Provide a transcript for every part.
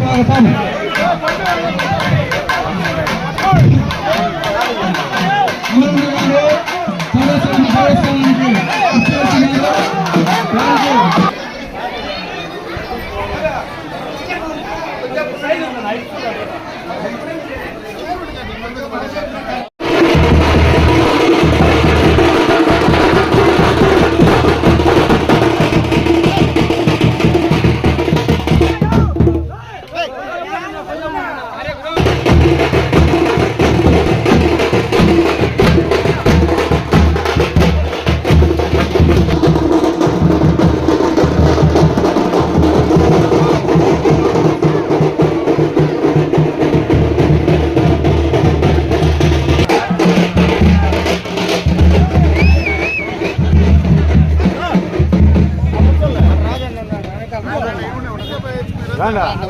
స్వాగతం అమరవీరుల గారు సదస్సులను భావిస్తానికి 咋地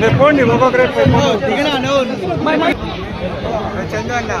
మీరు పోండి ఒక్కొక్కరే దిగనా చంద్రంగా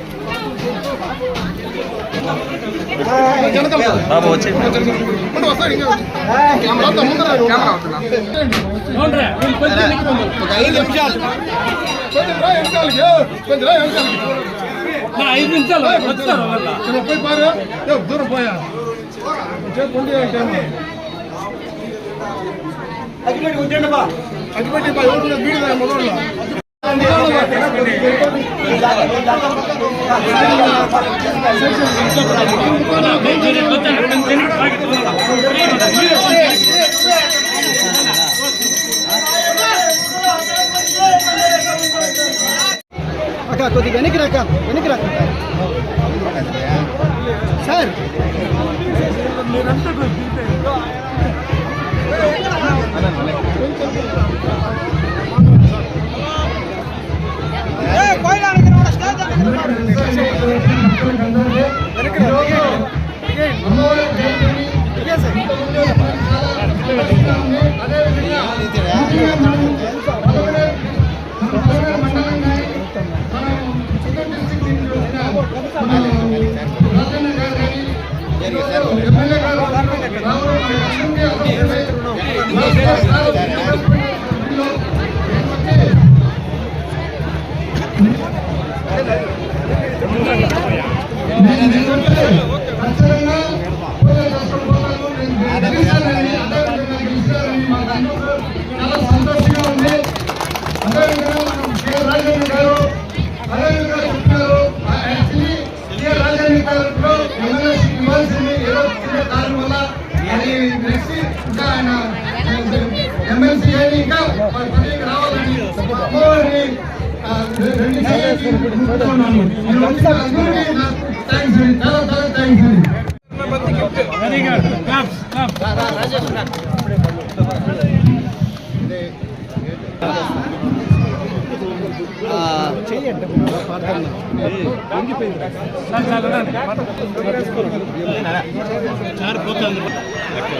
బాబు వచ్చి ఐదు నిమిషాలు వస్తారు పోయి పారు ఏ, దూరం పోయా కొండి అగ్గిపెట్టి పా, ఎవరు వీడి మొదలు அக்கா கொஞ்சம் வெனுக்கிறாக்கா வெனுக்கிறாக்கா చాలా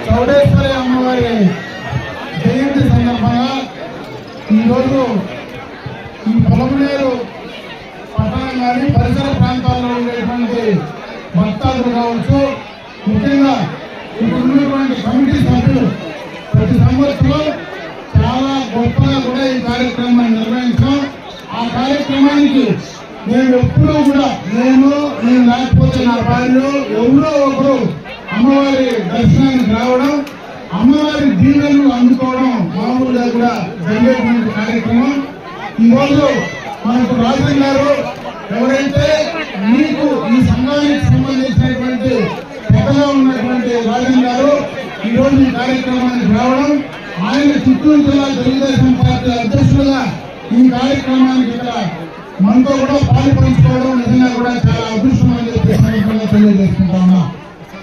చౌడేశ్వరి అమ్మవారి జయంతి సందర్భంగా ఈరోజు ఈ పట్టణం కానీ పరిసర ప్రాంతాల్లో ఉండేటువంటి భక్తాదులు కావచ్చు. ముఖ్యంగా ఇప్పుడు ఉన్నటువంటి కమిటీ సభ్యులు ప్రతి సంవత్సరం చాలా గొప్పగా కూడా ఈ కార్యక్రమాన్ని నిర్వహించాం. ఆ కార్యక్రమానికి నేను ఎప్పుడూ కూడా నేను నేను లేకపోతే నా భార్య ఎవరో ఒకరు అమ్మవారి దర్శనానికి రావడం అమ్మవారి దీవెనలు అందుకోవడం మామూలుగా కూడా జరిగేటువంటి కార్యక్రమం. ఈరోజు మనకు రాజన్ గారు ఎవరైతే మీకు ఈ సంఘానికి సంబంధించినటువంటి పెద్దగా ఉన్నటువంటి రాజన్ గారు ఈ రోజు ఈ కార్యక్రమానికి రావడం ఆయన చిత్తూరు జిల్లా తెలుగుదేశం పార్టీ అధ్యక్షులుగా ఈ కార్యక్రమానికి ఇక్కడ మనతో కూడా పాలు పంచుకోవడం నిజంగా కూడా చాలా అదృష్టం అని చెప్పి సందర్భంగా తెలియజేసుకుంటా ఉన్నా.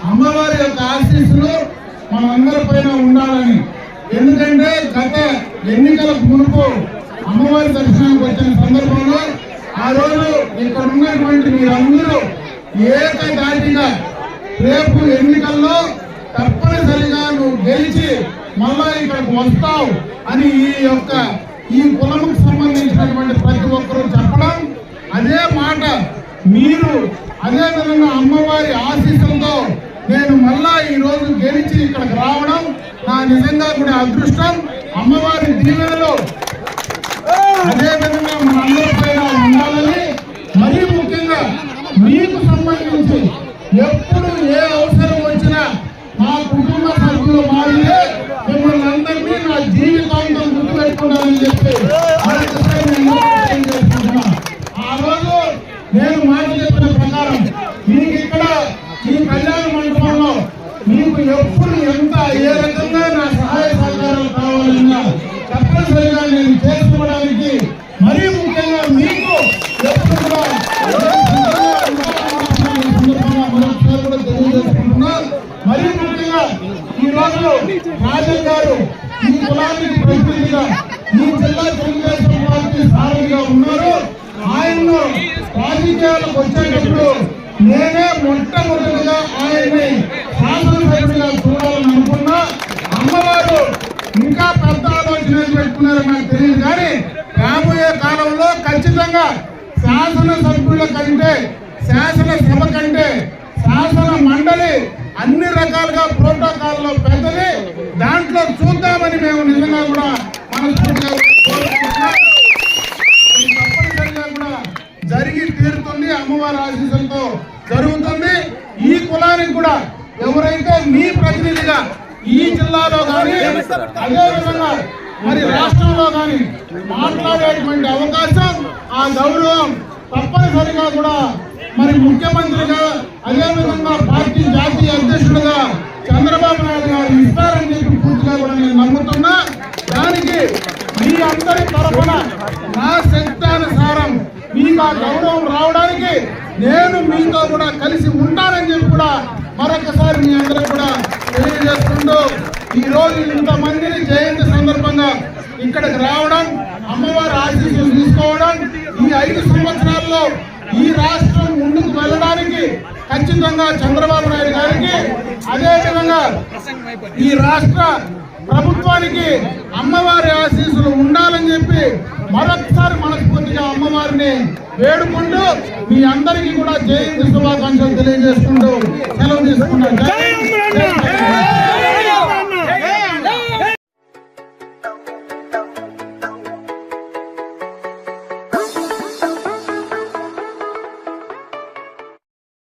అమ్మవారి యొక్క ఆశీస్సులు మనందరి పైన ఉండాలని. ఎందుకంటే గత ఎన్నికల మునుపు అమ్మవారి దర్శనానికి వచ్చిన సందర్భంలో ఆ రోజు ఇక్కడ ఉన్నటువంటి మీరందరూ ఏకదాటిగా రేపు ఎన్నికల్లో తప్పనిసరిగా నువ్వు గెలిచి మళ్ళా ఇక్కడికి వస్తావు అని ఈ యొక్క ఈ కులముకు సంబంధించినటువంటి ప్రతి ఒక్కరూ చెప్పడం. అదే మాట మీరు అదే విధంగా అమ్మవారి ఆశీస్సులతో నేను మళ్ళా ఈ రోజు గెలిచి ఇక్కడికి రావడం నా నిజంగా కూడా అదృష్టం. అమ్మవారి దీవెనలో అదే విధంగా పైన ఉండాలని మరీ ముఖ్యంగా మీకు సంబంధించి ఎప్పుడు ఏ అవసరం వచ్చినా మా కుటుంబ సభ్యులు మారితే మిమ్మల్ని అందరినీ నా జీవితాంతం గుర్తుపెట్టుకుంటానని చెప్పి రాజకీయాలకు వచ్చేటప్పుడు నేనే మొట్టమొదటిగా ఆయన్ని శాసనసభ్యుడిగా చూడాలని అనుకున్నా. అమ్మవారు ఇంకా పెద్ద ఆలోచన పెట్టుకున్నారో నాకు తెలియదు కానీ రాబోయే కాలంలో ఖచ్చితంగా శాసనసభ్యుల కంటే శాసనసభ కంటే శాసన మండలి అన్ని రకాలుగా ప్రోటోకాల్లో పెద్దది. దాంట్లో చూద్దామని మేము నిజంగా కూడా మనస్ఫూర్తిగా తప్పనిసరిగా కూడా జరిగి అమ్మవారి ఆశీస్సులతో జరుగుతుంది. ఈ కులానికి కూడా ఎవరైతే మీ ప్రతినిధిగా ఈ జిల్లాలో కానీ అదేవిధంగా మరి రాష్ట్రంలో కానీ మాట్లాడేటువంటి అవకాశం ఆ గౌరవం తప్పనిసరిగా కూడా మరి ముఖ్యమంత్రిగా అదేవిధంగా పార్టీ జాతీయ అధ్యక్షుడిగా చంద్రబాబు నాయుడు గారు ఇస్తారని చెప్పి పూర్తిగా కూడా నేను నమ్ముతున్నా. దానికి మీ అందరి తరఫున నా శక్తానుసారం మీకు ఆ గౌరవం రావడానికి నేను మీతో కూడా కలిసి ఉంటానని చెప్పి కూడా మరొకసారి మీ అందరూ కూడా తెలియజేసుకుంటూ ఈ రోజు ఇంతమందిని జయంతి సందర్భంగా ఇక్కడికి రావడం అమ్మవారి ఆశీస్సులు తీసుకోవడం ఈ ఐదు సంవత్సరాల్లో ఈ రాష్ట్రం ముందుకు వెళ్ళడానికి ఖచ్చితంగా చంద్రబాబు నాయుడు గారికి అదేవిధంగా ఈ రాష్ట్ర ప్రభుత్వానికి అమ్మవారి ఆశీస్సులు ఉండాలని చెప్పి మరొకసారి మనస్ఫూర్తిగా అమ్మవారిని వేడుకుంటూ మీ అందరికీ కూడా జయంతి శుభాకాంక్షలు తెలియజేసుకుంటూ సెలవు తీసుకున్నాను